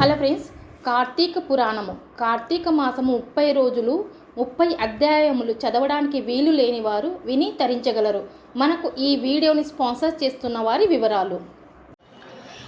Hello friends Karthika పురాణము. కార్తీక మాసము ముప్పై రోజులు ముప్పై అధ్యాయములు చదవడానికి వీలు లేని వారు విని తరించగలరు. మనకు ఈ వీడియోని స్పాన్సర్ చేస్తున్న వారి వివరాలు.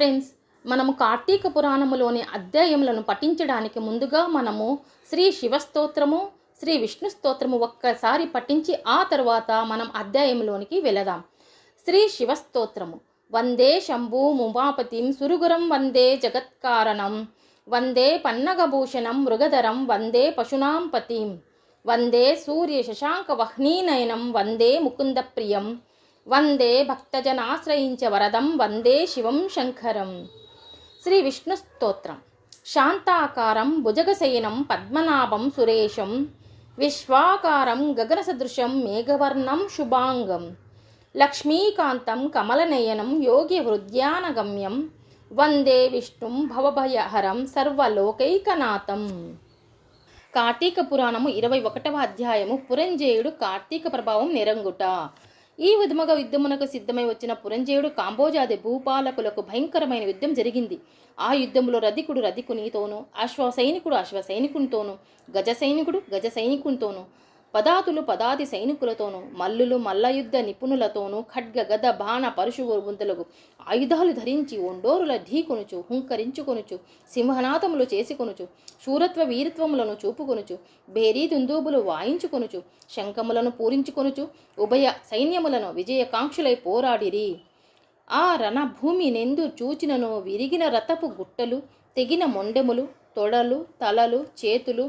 ఫ్రెండ్స్ మనము కార్తీక పురాణములోని అధ్యాయములను పఠించడానికి ముందుగా మనము శ్రీ శివస్తోత్రము శ్రీ విష్ణు స్తోత్రము ఒక్కసారి పఠించి ఆ తర్వాత మనం అధ్యాయంలోనికి వెళదాం. శ్రీ శివస్తోత్రము వందే శంభు ముమాపతిం సురుగురం వందే జగత్కారణం. వందే పన్నగభూషణం మృగధరం వందే పశునాంపతిం. వందే సూర్య శశాంక వహ్నీనయనం వందే ముకుంద ప్రియం వందే భక్తజనాశ్రయించ వరదం వందే శివం శంకరం. శ్రీ విష్ణు స్తోత్రం. శాంతాకారం భుజగశయనం పద్మనాభం సురేశం విశ్వాకారం గగనసదృశం మేఘవర్ణం శుభాంగం లక్ష్మీకాంతం కమలనయనం యోగి హృద్యానగమ్యం వందే విష్ణుం భవభయహరం సర్వలోకైకనాథం. కార్తీక పురాణము ఇరవై ఒకటవ అధ్యాయము. పురంజేయుడు కార్తీక ప్రభావం నిరంగుట. ఈ విధముగా యుద్ధమునకు సిద్ధమై వచ్చిన పురంజేయుడు కాంబోజాది భూపాలకులకు భయంకరమైన యుద్ధం జరిగింది. ఆ యుద్ధంలో రధికుడు రధికునితోనూ అశ్వ సైనికుడు అశ్వ సైనికునితోనూ గజ సైనికుడు గజ సైనికునితోనూ పదాతులు పదాది సైనికులతోనూ మల్లులు మల్లయుద్ధ నిపుణులతోనూ ఖడ్గ గద బాణ పరుశువు బుంతలకు ఆయుధాలు ధరించి ఒండోరుల ఢీకొనుచు హుంకరించుకొనుచు సింహనాథములు చేసుకొనుచు శూరత్వ వీరత్వములను చూపుకొనుచు బేరీ దుందూబులు వాయించుకొనుచు శంఖములను పూరించుకొనుచు ఉభయ సైన్యములను విజయకాంక్షులై పోరాడిరి. ఆ రణభూమి నెందు చూచినను విరిగిన రథపు గుట్టలు తెగిన మొండెములు తొడలు తలలు చేతులు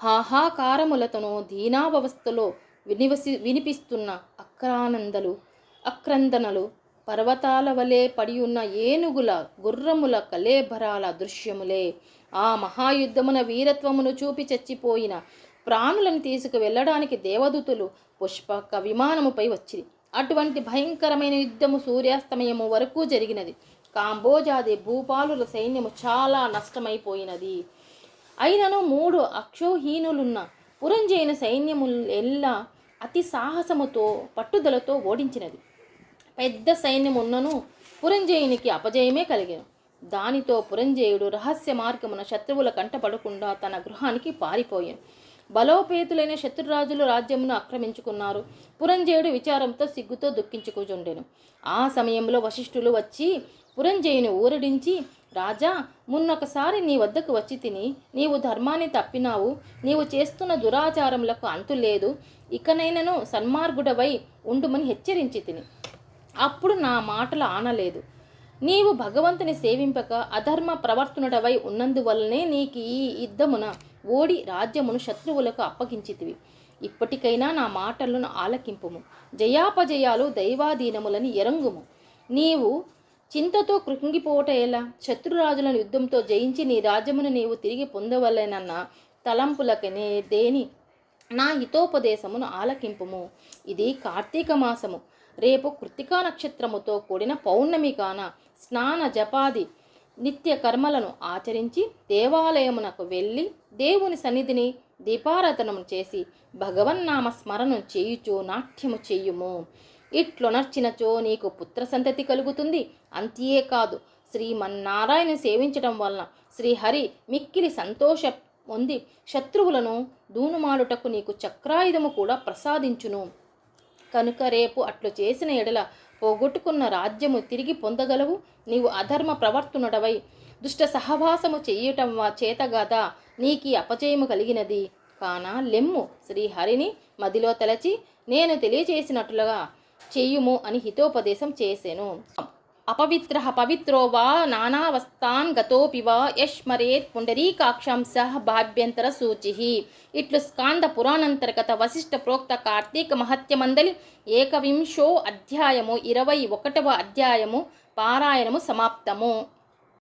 హాహాకారములతను దీనావస్థలో వినివసి వినిపిస్తున్న అక్రానందలు అక్రందనలు పర్వతాల వలె పడియున్న ఏనుగుల గుర్రముల కలేభరాల దృశ్యములే. ఆ మహాయుద్ధమున వీరత్వమును చూపి చచ్చిపోయిన ప్రాణులను తీసుకు వెళ్ళడానికి దేవదూతులు పుష్పక విమానముపై వచ్చింది అటువంటి భయంకరమైన యుద్ధము సూర్యాస్తమయము వరకు జరిగినది. కాంబోజాది భూపాలుల సైన్యము చాలా నష్టమైపోయినది. అయినను మూడు అక్షోహీనులున్న పురంజైన సైన్యము ఎల్లా అతి సాహసముతో పట్టుదలతో ఓడించినది పెద్ద సైన్యమున్నను పురంజయునికి అపజయమే కలిగాను. దానితో పురంజయుడు రహస్య మార్గమున శత్రువుల కంటపడకుండా తన గృహానికి పారిపోయాను. బలోపేతులైన శత్రురాజులు రాజ్యమును ఆక్రమించుకున్నారు. పురంజయుడు విచారంతో సిగ్గుతో దుఃఖించుకుండెను ఆ సమయంలో వశిష్ఠులు వచ్చి పురంజయుని ఊరడించి రాజా మున్నొకసారి నీ వద్దకు వచ్చి తిని నీవు ధర్మాన్ని తప్పినావు నీవు చేస్తున్న దురాచారములకు అంతు లేదు ఇకనైనను సన్మార్గుడవై ఉండుమని హెచ్చరించి తిని. అప్పుడు నా మాటలు ఆనలేదు. నీవు భగవంతుని సేవింపక అధర్మ ప్రవర్తనుడవై ఉన్నందువల్లనే నీకు ఈ యుద్ధమున ఓడి రాజ్యమును శత్రువులకు అప్పగించితివి. ఇప్పటికైనా నా మాటలను ఆలకింపుము. జయాపజయాలు దైవాధీనములని ఎరంగుము. నీవు చింతతో కృంగిపోవట ఎలా? శత్రురాజులను యుద్ధంతో జయించి నీ రాజ్యమును నీవు తిరిగి పొందవలెనన్న తలంపులకనే దేని? నా హితోపదేశమును ఆలకింపుము. ఇది కార్తీక మాసము. రేపు కృతికా నక్షత్రముతో కూడిన పౌర్ణమి కాన స్నాన జపాది నిత్య కర్మలను ఆచరించి దేవాలయమునకు వెళ్ళి దేవుని సన్నిధిని దీపారాధనము చేసి భగవన్నామ స్మరణం చేయుచు నాట్యము చేయుము. ఇట్లొనర్చినచో నీకు పుత్ర సంతతి కలుగుతుంది. అంతే కాదు శ్రీమన్నారాయణ సేవించటం వలన శ్రీహరి మిక్కిలి సంతోష పొంది శత్రువులను దూనుమాడుటకు నీకు చక్రాయుధము కూడా ప్రసాదించును. కనుక రేపు అట్లు చేసిన ఎడల పోగొట్టుకున్న రాజ్యము తిరిగి పొందగలవు. నీవు అధర్మ ప్రవర్తనుడవై దుష్ట సహవాసము చేయటం వా- చేతగాదా నీకీ అపజయము కలిగినది. కాన లెమ్ము శ్రీహరిని మదిలో తలచి నేను తెలియచేసినట్లుగా చేయుము అని హితోపదేశం చేసెను. అపవిత్ర పవిత్రో వా నానావస్థాన్ గతోపి వా యష్మరేత్ పుండరీకాక్షం సహ భాభ్యంతర సూచి. ఇట్లు స్కాంద పురాణంతర్గత వశిష్ట ప్రోక్త కార్తీక మహత్యమందలి ఏకవింశో అధ్యాయము ఇరవై ఒకటవ అధ్యాయము పారాయణము సమాప్తము.